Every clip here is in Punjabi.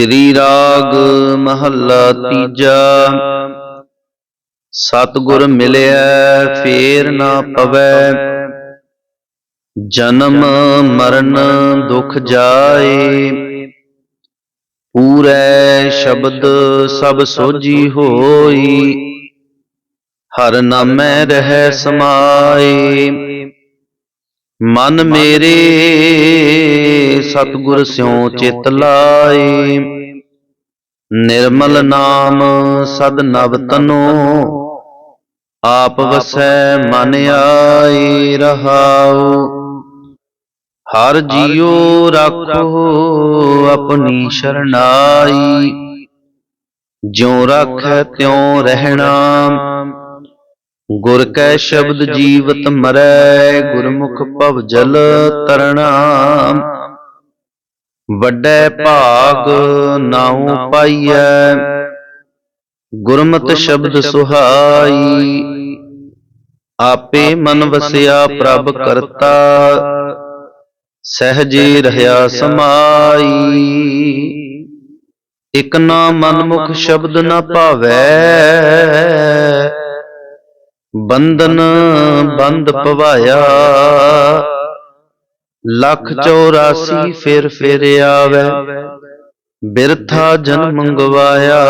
ਸ੍ਰੀ ਰਾਗ ਮਹੱਲਾ ਤੀਜਾ। ਸਤਿਗੁਰ ਮਿਲਿਆ ਫੇਰ ਨਾ ਪਵੈ। ਜਨਮ ਮਰਨ ਦੁਖ ਜਾਏ। ਪੂਰੇ ਸ਼ਬਦ ਸਭ ਸੋਜੀ ਹੋਈ। ਹਰ ਨਾਮੈ ਰਹਿ ਸਮਾਏ। ਮਨ ਮੇਰੇ ਸਤਿਗੁਰ ਸਿਉ ਚਿਤ ਲਾਏ। ਨਿਰਮਲ ਨਾਮ ਸਦ ਨਵ ਤਨੋ। ਆਪ ਵਸੈ ਮਨ ਆਈ ਰਹਾਉ। ਹਰ ਜੀਉ ਰਾਖੋ ਆਪਣੀ ਸ਼ਰਨਾਈ। ਜਿਉ ਰਾਖੈ ਤਿਉ ਰਹਿਣਾ। ਗੁਰ ਕੈ ਸ਼ਬਦ ਜੀਵਤ ਮਰੈ ਗੁਰਮੁਖ ਭਵ ਜਲ ਤਰਣਾ। ਵੱਡੈ ਭਾਗ ਨਾਉ ਪਾਈਐ। ਗੁਰਮਤਿ ਸ਼ਬਦ ਸੁਹਾਈ। ਆਪੇ ਮਨ ਵਸਿਆ ਪ੍ਰਭ ਕਰਤਾ। ਸਹਜੇ ਰਹਾ ਸਮਾਈ। ਇਕ ਨਾ ਮਨ ਮੁਖ ਸ਼ਬਦ ਨਾ ਭਾਵੈ। ਬੰਧਨ ਬੰਦ ਪਵਾਇਆ। ਲੱਖ 84 ਫਿਰ ਫਿਰ ਆਵੇ। ਬਿਰਥਾ ਜਨਮ ਗਵਾਇਆ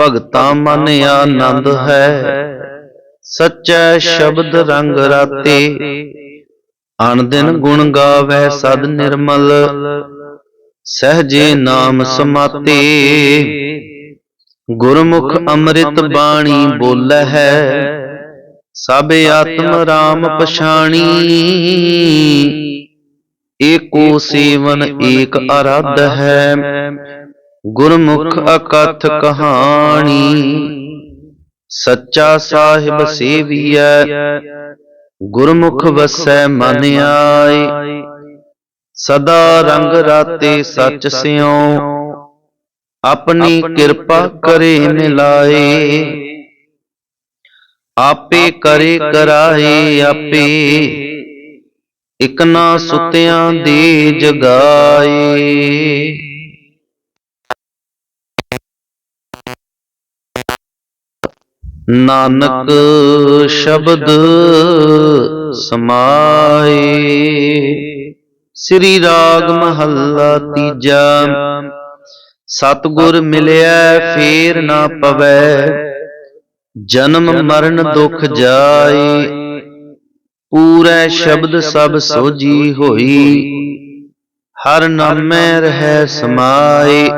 ਭਗਤਾ ਮਨ ਆਨੰਦ ਹੈ। ਸੱਚਾ ਸ਼ਬਦ ਰੰਗ ਰਾਤੇ। ਅਣਦਿਨ ਗੁਣ ਗਾਵੇ ਸਦ ਨਿਰਮਲ। ਸਹਜੇ ਨਾਮ ਸਮਾਤੇ। ਗੁਰਮੁਖ ਅੰਮ੍ਰਿਤ ਬਾਣੀ ਬੋਲੇ ਹੈ। ਸਭ ਆਤਮ ਰਾਮ ਪਛਾਣੀ। ਏਕੋ ਸੇਵਨ ਏਕ ਅਰਾਧ ਹੈ। ਗੁਰਮੁਖ ਅਕਥ ਕਹਾਣੀ। ਸੱਚਾ ਸਾਹਿਬ ਸੇਵੀਐ। ਗੁਰਮੁਖ ਵਸੈ ਮਨ ਆਏ। ਸਦਾ ਰੰਗ ਰਾਤੇ ਸੱਚ ਸਿਉ। ਆਪਣੀ ਕਿਰਪਾ ਕਰੇ ਮਿਲਾਏ। ਆਪੇ ਕਰੇ ਕਰਾਏ ਆਪੇ। ਇਕ ਨਾ ਸੁਤਿਆਂ ਦੇ ਜਗਾਏ। ਨਾਨਕ ਸ਼ਬਦ ਸਮਾਏ। ਸ੍ਰੀ ਰਾਗ ਮਹੱਲਾ ਤੀਜਾ। ਸਤਿਗੁਰ ਮਿਲਿਆ ਫੇਰ ਨਾ ਪਵੈ। ਜਨਮ ਮਰਨ ਦੁਖ ਜਾਏ ਪੂਰੈ ਸ਼ਬਦ ਸਭ ਸੋਜੀ ਹੋਈ। ਹਰ ਨਾਮੈ ਰਹਿ ਸਮਾਏ।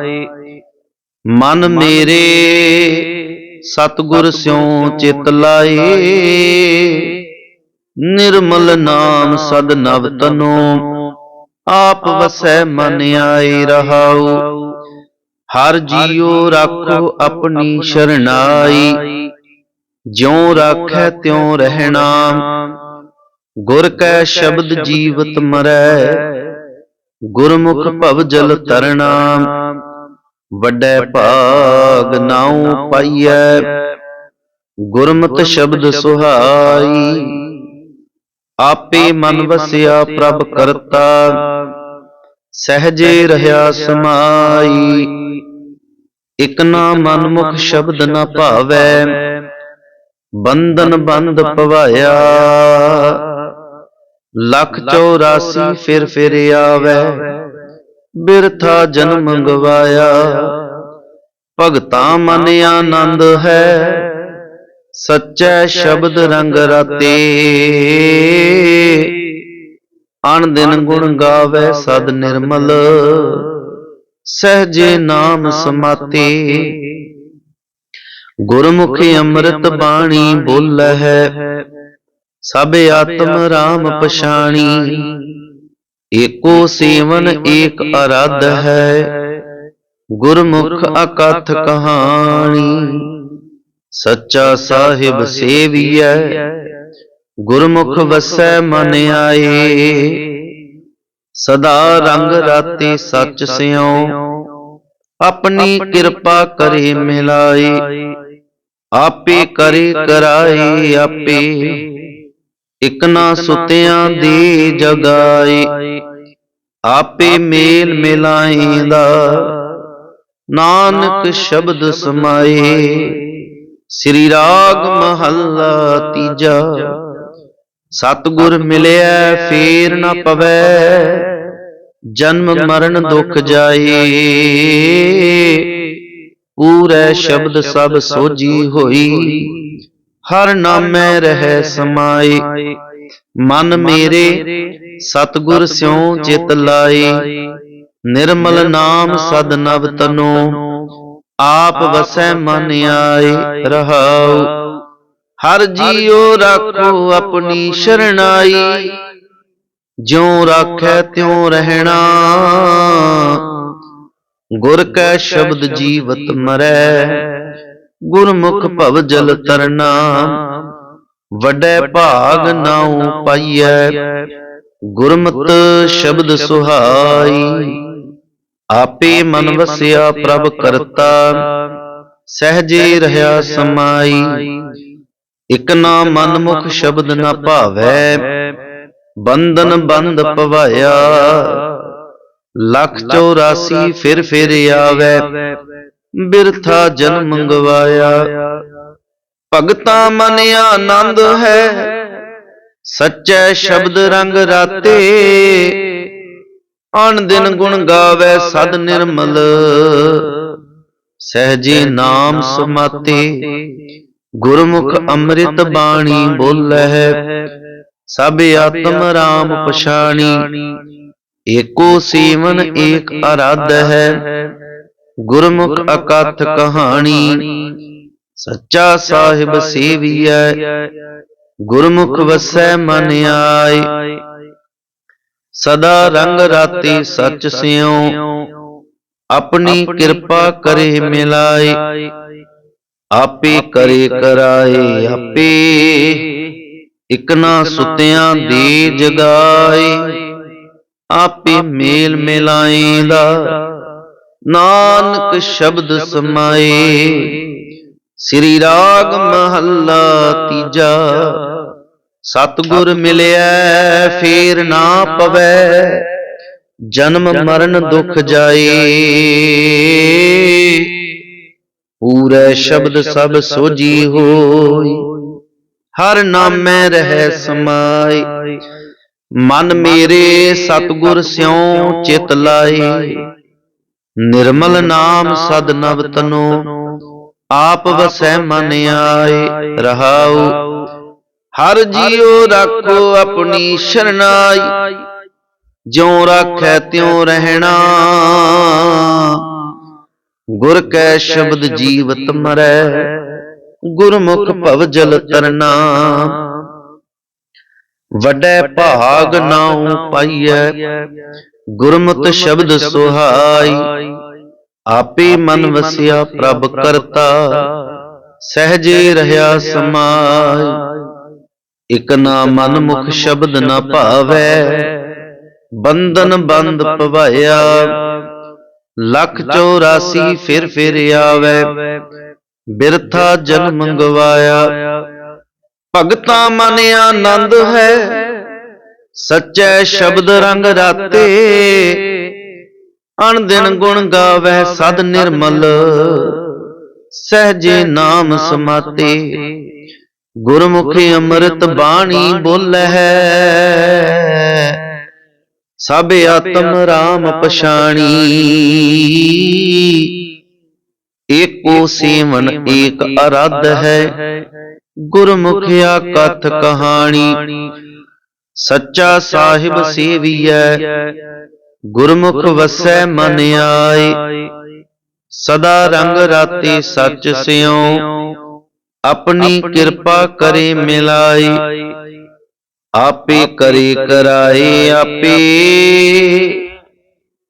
ਮਨ ਮੇਰੇ ਸਤਿਗੁਰ ਸਿਉ ਚਿਤ ਲਾਏ। ਨਿਰਮਲ ਨਾਮ ਸਦ ਨਵ ਤਨੋ। ਆਪ ਵਸੈ ਮਨ ਆਈ ਰਹਾਉ। ਹਰ ਜੀਉ ਰਾਖੋ ਆਪਣੀ ਸ਼ਰਨਾਈ। ਜਿਉ ਰਾਖੈ ਤਿਉ ਰਹਿਣਾ। ਗੁਰ ਕੈ ਸ਼ਬਦ ਜੀਵਤ ਮਰੈ। ਗੁਰਮੁਖ ਭਵ ਜਲ ਤਰਣਾ। ਵੱਡੈ ਭਾਗ ਨਾਉ ਪਾਈਐ। ਗੁਰਮਤਿ ਸ਼ਬਦ ਸੁਹਾਈ। ਆਪੇ ਮਨ ਵਸਿਆ ਪ੍ਰਭ ਕਰਤਾ। ਸਹਜੇ ਰਹਾ ਸਮਾਈ। ਇਕ ਨਾ ਮਨ ਮੁਖ ਸ਼ਬਦ ਨਾ ਭਾਵੈ। ਬੰਧਨ ਬੰਦ ਪਵਾਇਆ। ਲੱਖ 84 ਫਿਰ ਫਿਰ ਆਵੇ। ਬਿਰਥਾ ਜਨਮ ਗਵਾਇਆ ਭਗਤਾ ਮਨ ਆਨੰਦ ਹੈ। ਸੱਚਾ ਸ਼ਬਦ ਰੰਗ ਰਾਤੇ। ਅਣ ਦਿਨ ਗੁਣ ਗਾਵੇ। ਸਦ ਨਿਰਮਲ। ਸਹਜੇ ਨਾਮ ਸਮਾਤੇ। ਗੁਰਮੁਖੀ ਅੰਮ੍ਰਿਤ ਬਾਣੀ ਬੋਲੇ ਹੈ। ਸਭ ਆਤਮ ਰਾਮ ਪਛਾਣੀ। ਏਕੋ ਸੇਵਨ ਏਕ ਅਰਾਧ ਹੈ। ਗੁਰਮੁਖ ਅਕਥ ਕਹਾਣੀ। ਸੱਚਾ ਸਾਹਿਬ ਸੇਵੀਐ। ਗੁਰਮੁਖ ਵਸੈ ਮਨ ਆਏ। ਸਦਾ ਰੰਗ ਰਾਤੀ ਸੱਚ ਸਿਉ ਆਪਣੀ ਕਿਰਪਾ ਕਰੇ ਮਿਲਾਏ ਆਪੇ ਕਰੇ ਕਰਾਏ ਆਪੇ ਇਕ ਨਾ ਸੁਤਿਆਂ ਦੀ ਜਗਾਏ ਆਪੇ ਮੇਲ ਮਿਲਾਏਂਦਾ ਨਾਨਕ ਸ਼ਬਦ ਸਮਾਏ ਸ੍ਰੀ ਰਾਗ ਮਹੱਲਾ ਤੀਜਾ। ਸਤਿਗੁਰ ਮਿਲਿਆ, ਫੇਰ ਨਾ ਪਵੈ। ਜਨਮ ਮਰਨ ਦੁਖ ਜਾਏ ਪੂਰੇ ਸ਼ਬਦ ਸਭ ਸੋਜੀ ਹੋਈ। ਹਰ ਨਾਮੈ ਰਹਿ ਸਮਾਏ ਮਨ ਮੇਰੇ ਸਤਿਗੁਰ ਸਿਉ ਚਿਤ ਲਾਏ ਨਿਰਮਲ ਨਾਮ ਸਦ ਨਵ ਤਨੋ। ਆਪ ਵਸੈ ਮਨ ਆਏ ਰਹਾਉ। ਹਰ ਜੀਉ ਰਾਖੋ ਆਪਣੀ ਸ਼ਰਣਾਈ। ਜਿਉ ਰਾਖੈ ਤਿਉ ਰਹਿਣਾ। ਗੁਰ ਕੈ ਸ਼ਬਦ ਜੀਵਤ ਮਰੈ, ਗੁਰਮੁਖ ਭਵ ਜਲ ਤਰਨਾ। ਵੱਡੇ ਭਾਗ ਨਾਉ ਪਾਈਐ, ਗੁਰਮਤ ਸ਼ਬਦ ਸੁਹਾਈ। ਆਪੇ ਮਨ ਵਸਿਆ ਪ੍ਰਭ ਕਰਤਾ, ਸਹਜੇ ਰਹਾ ਸਮਾਈ। ਇਕ ਨਾ ਮਨ ਮੁਖ ਸ਼ਬਦ ਨਾ ਭਾਵੈ ਬੰਧਨ ਬੰਦ ਪਵਾਇਆ। ਲੱਖ 84 ਫਿਰ ਫਿਰ ਆਵੈ। ਬਿਰਥਾ ਜਨਮ ਗਵਾਇਆ ਭਗਤਾਂ ਮਨ ਆਨੰਦ ਹੈ। ਸੱਚੇ ਸ਼ਬਦ ਰੰਗ ਰਾਤੇ। ਅਣ ਦਿਨ ਗੁਣ ਗਾਵੇ ਸਦ ਨਿਰਮਲ। ਸਹਜੇ ਨਾਮ ਸਮਾਤੇ। ਗੁਰਮੁਖ ਅੰਮ੍ਰਿਤ ਬਾਣੀ ਬੋਲਹਿ। ਸਭ ਆਤਮ ਰਾਮ ਪਛਾਣੀ। ਏਕੋ ਸੀਵਨ ਏਕ ਅਰਾਧ ਹੈ। ਗੁਰਮੁਖ ਅਕਥ ਕਹਾਣੀ। ਸੱਚਾ ਸਾਹਿਬ ਸੇਵੀਐ। ਗੁਰਮੁਖ ਵਸੈ ਮਨ ਆਏ। ਸਦਾ ਰੰਗ ਰਾਤੀ ਸੱਚ ਸਿਉ। ਆਪਣੀ ਕਿਰਪਾ ਕਰੇ ਮਿਲਾਏ। ਆਪੇ ਕਰੇ ਕਰਾਏ ਆਪੇ। ਇਕ ਨਾ ਸੁਤਿਆਂ ਦੇ ਜਗਾਏ ਆਪੇ ਮੇਲ ਮਿਲਾਏਂਦਾ ਨਾਨਕ ਸ਼ਬਦ ਸਮਾਏ ਸ੍ਰੀ ਰਾਗ ਮਹੱਲਾ ਤੀਜਾ। ਸਤਿਗੁਰ ਮਿਲਿਆ ਫੇਰ ਨਾ ਪਵੈ। ਜਨਮ ਮਰਨ ਦੁਖ ਜਾਏ। ਪੂਰੇ ਸ਼ਬਦ ਸਭ ਸੋਜੀ ਹੋਈ। ਹਰ ਨਾਮੈ ਰਹਿ ਸਮਾਈ। ਮਨ ਮੇਰੇ ਸਤਿਗੁਰ ਸਿਉ ਚਿਤ ਲਾਏ ਨਿਰਮਲ ਨਾਮ ਸਦ ਨਵ ਤਨੋ। ਆਪ ਵਸੈ ਮਨ ਆਏ ਰਹਾਉ। ਹਰ ਜੀਉ ਰਾਖੋ ਆਪਣੀ ਸ਼ਰਨਾਈ। ਜਿਉ ਰਾਖੈ ਤਿਉ ਰਹਿਣਾ। ਗੁਰ ਕੈ ਸ਼ਬਦ ਜੀਵਤ ਮਰੈ। ਗੁਰਮੁਖ ਭਵ ਜਲ ਤਰਨਾ। ਵੱਡੇ ਭਾਗ ਨਾਉ ਪਾਈਐ। ਗੁਰਮਤਿ ਸ਼ਬਦ ਸੁਹਾਈ। ਆਪੇ ਮਨ ਵਸਿਆ ਪ੍ਰਭ ਕਰਤਾ। ਸਹਜੇ ਰਹਾ ਸਮਾਈ। ਇਕ ਨਾ ਮਨ ਮੁਖ ਸ਼ਬਦ ਨਾ ਭਾਵੈ। ਬੰਧਨ ਬੰਦ ਪਵਾਇਆ। ਲੱਖ 84 ਫਿਰ ਫਿਰ ਆਵੈ। ਬਿਰਥਾ ਜਨਮ ਮੰਗਵਾਇਆ। ਭਗਤਾਂ ਮਨ ਆਨੰਦ ਹੈ। ਸੱਚੇ ਸ਼ਬਦ ਰੰਗ ਰਾਤੇ। ਅਣ ਦਿਨ ਗੁਣ ਗਾਵੇ ਸਦ ਨਿਰਮਲ। ਸਹਜੇ ਨਾਮ ਸਮਾਤੇ। ਗੁਰਮੁਖੀ ਅੰਮ੍ਰਿਤ ਬਾਣੀ ਬੋਲਹਿ ਸਭ ਆਤਮ ਰਾਮ ਪਛਾਣੀ। ਏਕੋ ਸੇਵਨ ਏਕ ਅਰਧ ਹੈ। ਗੁਰਮੁਖਿਆ ਕਥ ਕਹਾਣੀ। ਸੱਚਾ ਸਾਹਿਬ ਸੇਵੀਐ। ਗੁਰਮੁਖ ਵਸੈ ਮਨ ਆਏ ਸਦਾ ਰੰਗ ਰਾਤੀ ਸੱਚ ਸਿਉ। ਆਪਣੀ ਕਿਰਪਾ ਕਰੇ ਮਿਲਾਈ ਆਪੇ ਕਰੇ ਕਰਾਏ ਆਪੇ।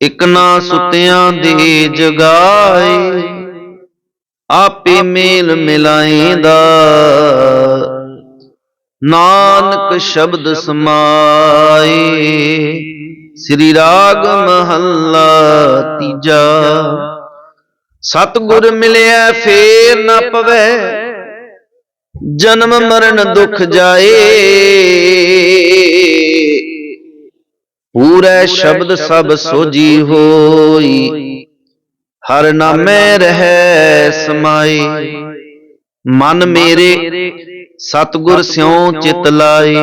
ਇਕ ਨਾ ਸੁਤਿਆਂ ਦੇ ਜਗਾਏ। ਆਪੇ ਮੇਲ ਮਿਲਾਏਂਦਾ ਨਾਨਕ ਸ਼ਬਦ ਸਮਾਏ। ਸ੍ਰੀ ਰਾਗ ਮਹੱਲਾ ਤੀਜਾ। ਸਤਿਗੁਰ ਮਿਲਿਆ ਫੇਰ ਨਾ ਪਵੈ। ਜਨਮ ਮਰਨ ਦੁਖ ਜਾਏ। ਪੂਰੇ ਸ਼ਬਦ ਸਭ ਸੋਜੀ ਹੋਈ। ਹਰ ਨਾਮੇ ਰਹਿ ਸਮਾਈ। ਮਨ ਮੇਰੇ ਸਤਗੁਰ ਸਿਉ ਚਿਤ ਲਾਈ।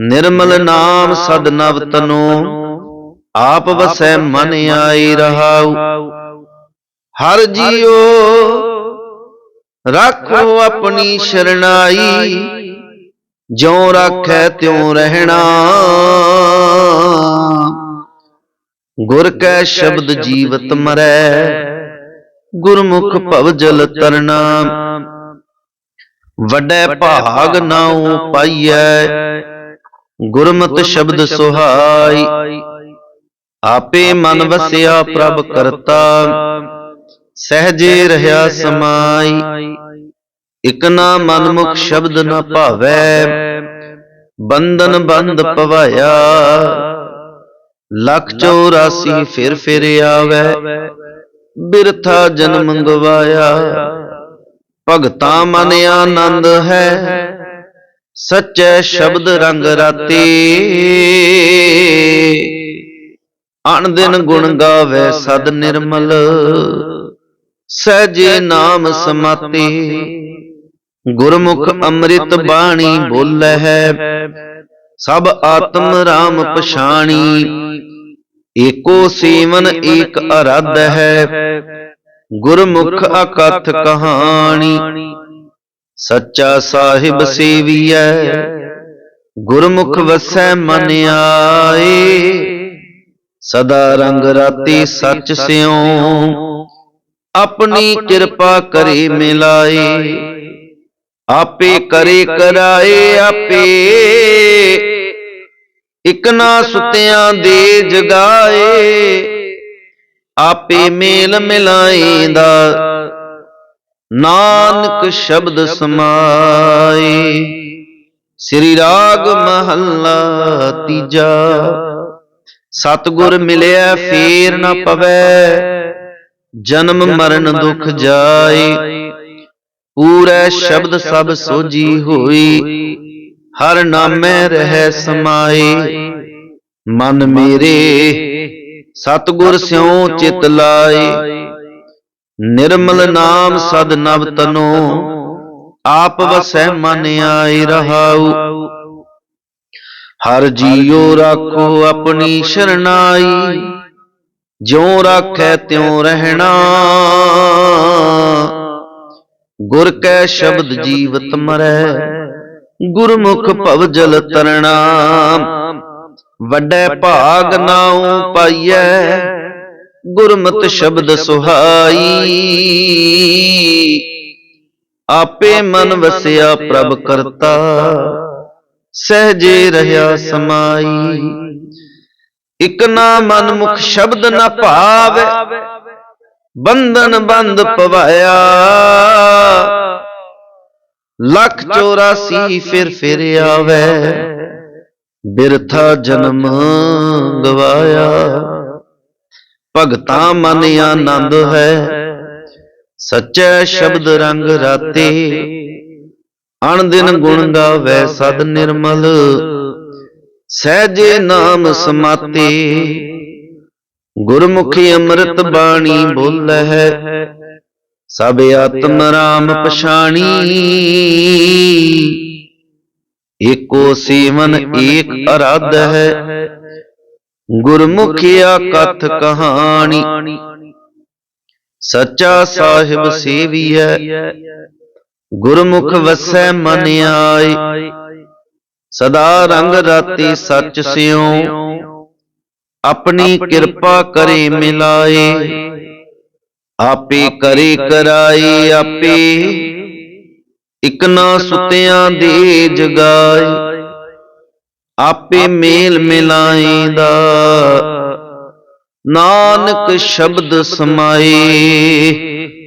ਨਿਰਮਲ ਨਾਮ ਸਦ ਨਵ ਤਨੋ। ਆਪ ਵਸੈ ਮਨ ਆਈ ਰਹਾਉ। ਹਰ ਜੀਓ ਰੱਖੋ ਆਪਣੀ ਸ਼ਰਣਾਈ। ਜਿਉ ਰਾਖੈ ਤਿਉ ਰਹਿਣਾ। ਗੁਰ ਕੈ ਸ਼ਬਦ ਜੀਵਤ ਮਰੈ, ਗੁਰਮੁਖ ਭਵ ਜਲ ਤਰਨਾ ਵੱਡੇ ਭਾਗ ਨਾਉ ਪਾਈਐ, ਗੁਰਮਤਿ ਸ਼ਬਦ ਸੁਹਾਈ। ਆਪੇ ਮਨ ਵਸਿਆ ਪ੍ਰਭ ਕਰਤਾ, ਸਹਜੇ ਰਹਾ ਸਮਾਈ। ਇਕ ਨਾ ਮਨ ਸ਼ਬਦ ਨ ਭਾਵੈ, ਬੰਧਨ ਬੰਦ ਪਵਾਇਆ। ਲੱਖ 84 ਫਿਰ ਫਿਰ ਆਵੈ। ਬਿਰਥਾ ਜਨਮ ਗਵਾਇਆ ਭਗਤਾ ਮਨ ਆਨੰਦ ਹੈ। ਸੱਚੇ ਸ਼ਬਦ ਰੰਗ ਰਾਤੀ। ਅਣ ਦਿਨ ਗੁਣ ਗਾਵੇ ਸਦ ਨਿਰਮਲ। ਸਹਜੇ ਨਾਮ ਸਮਾਤੀ। ਗੁਰਮੁਖ ਅੰਮ੍ਰਿਤ ਬਾਣੀ ਬੋਲੇ ਹੈ। ਸਭ ਆਤਮ ਰਾਮ ਪਛਾਣੀ। ਏਕੋ ਸੀਵਨ ਏਕ ਅਰਧ ਹੈ। ਗੁਰਮੁਖ ਅਕਥ ਕਹਾਣੀ। ਸੱਚਾ ਸਾਹਿਬ ਸੇਵੀਐ। ਗੁਰਮੁਖ ਵਸੈ ਮਨ ਆਏ। ਸਦਾ ਰੰਗ ਰਾਤੀ ਸੱਚ ਸਿਉ। ਆਪਣੀ ਕਿਰਪਾ ਕਰੇ ਮਿਲਾਏ। ਆਪੇ ਕਰੇ ਕਰਾਏ ਆਪੇ। ਇਕ ਨਾ ਸੁਤਿਆਂ ਦੇ ਜਗਾਏ। ਆਪੇ ਮੇਲ ਮਿਲਾਏਂਦਾ ਨਾਨਕ ਸ਼ਬਦ ਸਮਾਏ। ਸ੍ਰੀ ਰਾਗ ਮਹੱਲਾ ਤੀਜਾ। ਸਤਗੁਰ ਮਿਲਿਆ ਫੇਰ ਨਾ ਪਵੈ। ਜਨਮ ਮਰਨ ਦੁਖ ਜਾਏ। ਪੂਰੇ ਸ਼ਬਦ ਸਭ ਸੋਜੀ ਹੋਈ। ਹਰ ਨਾਮੈ ਰਹਿ ਸਮਾਏ ਮਨ ਮੇਰੇ ਸਤਗੁਰ ਸਿਉ ਚਿਤ ਲਾਏ ਨਿਰਮਲ ਨਾਮ ਸਦ ਨਵ ਤਨੋ। ਆਪ ਵਸੈ ਮਨ ਆਈ ਰਹਾਉ। ਹਰ ਜੀਉ ਰਾਖੋ ਆਪਣੀ ਸ਼ਰਨਾਈ। ਜਿਉ ਰਾਖੈ ਤਿਉ ਰਹਿਣਾ। ਗੁਰ ਕੈ ਸ਼ਬਦ ਜੀਵਤ ਮਰੈ। ਗੁਰਮੁਖ ਭਵ ਜਲ ਤਰਣਾ। ਵੱਡੇ ਭਾਗ ਨਾਉ ਪਾਈਐ। ਗੁਰਮਤ ਸ਼ਬਦ ਸੁਹਾਈ। ਆਪੇ ਮਨ ਵਸਿਆ ਪ੍ਰਭ ਕਰਤਾ। ਸਹਜੇ ਰਹਾ ਸਮਾਈ। ਇਕ ਨਾ ਮਨ ਮੁਖ ਸ਼ਬਦ ਨ ਭਾਵੇ। ਬੰਧਨ ਬੰਦ ਪਵਾਇਆ। ਲੱਖ 84 ਫਿਰ ਫਿਰ ਆਵੇ। ਬਿਰਥਾ ਜਨਮ ਗਵਾਇਆ। ਭਗਤਾ ਮਨ ਆਨੰਦ ਹੈ। ਸੱਚੇ ਸ਼ਬਦ ਰੰਗ ਰਾਤੇ। ਅਣ ਦਿਨ ਗੁਣ ਗਾਵੇ ਸਦ ਨਿਰਮਲ। ਸਹਜੇ ਨਾਮ ਸਮਾਤੇ। ਗੁਰਮੁਖੀ ਅੰਮ੍ਰਿਤ ਬਾਣੀ ਬੋਲੇ। ਹੈ ਸਭ ਆਤਮ ਰਾਮ ਪਛਾਣੀ। ਏਕੋ ਸੀਵਨ ਏਕ ਅਰਾਧ ਹੈ। ਗੁਰਮੁਖਿਆ ਕਥ ਕਹਾਣੀ। ਸੱਚਾ ਸਾਹਿਬ ਸੇਵੀਐ ਗੁਰਮੁਖ ਵਸੈ ਮਨ ਆਈ ਸਦਾ ਰੰਗ ਰਾਤੀ ਸੱਚ ਸਿਉ। ਆਪਣੀ ਕਿਰਪਾ ਕਰੇ ਮਿਲਾਏ। ਆਪੇ ਕਰੇ ਕਰਾਏ ਆਪੇ। ਇਕ ਨਾ ਸੁਤਿਆਂ ਦੇ ਜਗਾਏ। ਆਪੇ ਮੇਲ ਮਿਲਾਏਂਦਾ। ਨਾਨਕ ਸ਼ਬਦ ਸਮਾਏ।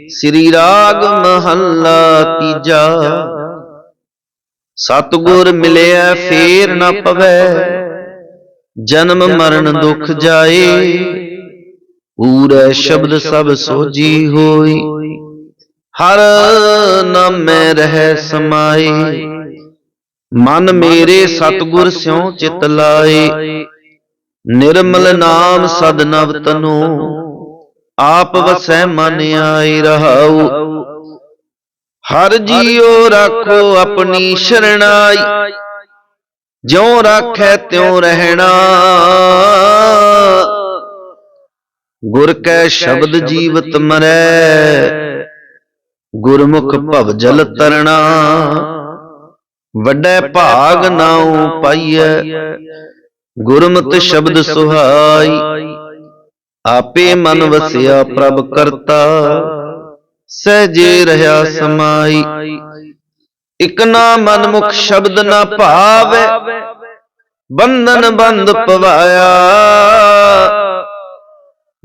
ਸ੍ਰੀ ਰਾਗ ਮਹੱਲਾ ਤੀਜਾ। ਸਤਗੁਰ ਮਿਲਿਆ ਫੇਰ ਨਾ ਪਵੈ। ਜਨਮ ਮਰਨ ਦੁਖ ਜਾਏ। ਪੂਰੇ ਸ਼ਬਦ ਸਭ ਸੋਜੀ ਹੋਈ। ਹਰ ਨਾਮੈ ਰਹਿ ਸਮਾਈ। ਮਨ ਮੇਰੇ ਸਤਗੁਰ ਸਿਉ ਚਿਤ ਲਾਏ ਨਿਰਮਲ ਨਾਮ ਸਦ ਨਵ ਤਨੋ। ਆਪ ਵਸੈ ਮਨ ਆਈ ਰਹਾਉ। ਹਰ ਜੀਉ ਰਾਖੋ ਆਪਣੀ ਸ਼ਰਣਾਈ। ਜਿਉ ਰਾਖੈ ਤਿਉ ਰਹਿਣਾ। ਗੁਰ ਕੈ ਸ਼ਬਦ ਜੀਵਤ ਮਰੈ। ਗੁਰਮੁਖ ਭਵ ਜਲ ਤਰਣਾ। ਵੱਡੇ ਭਾਗ ਨਾਉ ਪਾਈਐ। ਗੁਰਮਤਿ ਸ਼ਬਦ ਸੁਹਾਈ। ਆਪੇ ਮਨ ਵਸਿਆ ਪ੍ਰਭ ਕਰਤਾ। ਸਹਜੇ ਰਹਾ ਸਮਾਈ। ਇਕ ਨਾ ਮਨ ਮੁਖ ਸ਼ਬਦ ਨਾ ਭਾਵੈ। ਬੰਧਨ ਬੰਦ ਪਵਾਇਆ।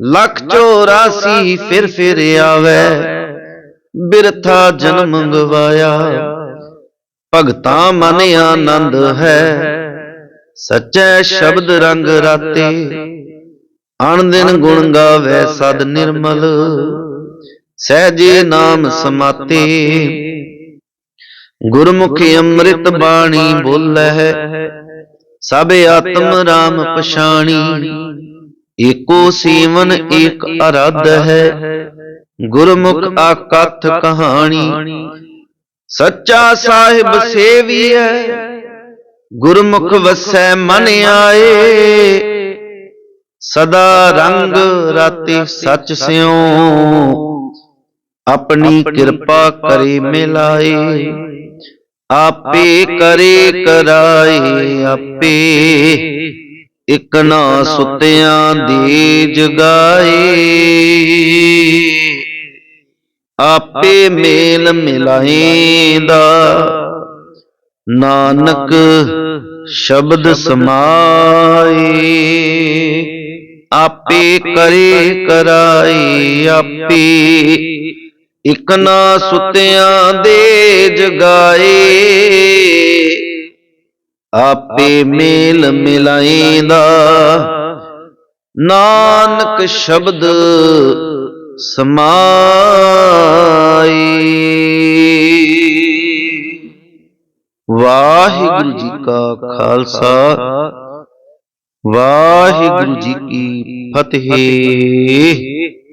ਲੱਖ 84 ਫਿਰ ਫਿਰ ਆਵੇ। ਬਿਰਥਾ ਜਨਮ ਗਵਾਇਆ ਭਗਤਾਂ ਮਨ ਆਨੰਦ ਹੈ। ਸੱਚੇ ਸ਼ਬਦ ਰੰਗ ਰਾਤੇ। ਅਣ ਦਿਨ ਗੁਣ ਗਾਵੇ ਸਦ ਨਿਰਮਲ। ਸਹਜੇ ਨਾਮ ਸਮਾਤੇ। ਗੁਰਮੁਖ ਅੰਮ੍ਰਿਤ ਬਾਣੀ ਬੋਲੇ। ਸਭ ਆਤਮ ਰਾਮ ਪਛਾਣੀ। ਏਕੋ ਸੀਵਨ ਏਕ ਅਰਧ ਹੈ। ਗੁਰਮੁਖ ਆਕਥ ਕਹਾਣੀ। ਸੱਚਾ ਸਾਹਿਬ ਸੇਵੀਐ ਗੁਰਮੁਖ ਵਸੈ ਮਨ ਆਏ। ਸਦਾ ਰੰਗ ਰਾਤੇ ਸੱਚ ਸਿਉ। ਆਪਣੀ ਕਿਰਪਾ ਕਰੇ ਮਿਲਾਏ। ਆਪੇ ਕਰੇ ਕਰਾਏ। ਆਪੇ ਇਕ ਨਾ ਸੁਤਿਆਂ ਦੀ ਜਗਾਏ ਆਪੇ ਮੇਲ ਮਿਲਾਏਂਦਾ ਨਾਨਕ ਸ਼ਬਦ ਸਮਾਏ ਆਪੇ ਕਰੇ ਕਰਾਈ ਆਪੇ। ਇਕ ਨਾ ਸੁਤਿਆਂ ਦੇ ਜਗਾਏ ਆਪੇ ਮੇਲ ਮਿਲਾਏਂਦਾ ਨਾਨਕ ਸ਼ਬਦ ਸਮਾਈ। ਵਾਹਿਗੁਰੂ ਜੀ ਕਾ ਖਾਲਸਾ। ਵਾਹਿਗੁਰੂ ਜੀ ਕੀ ਫਤਿਹ।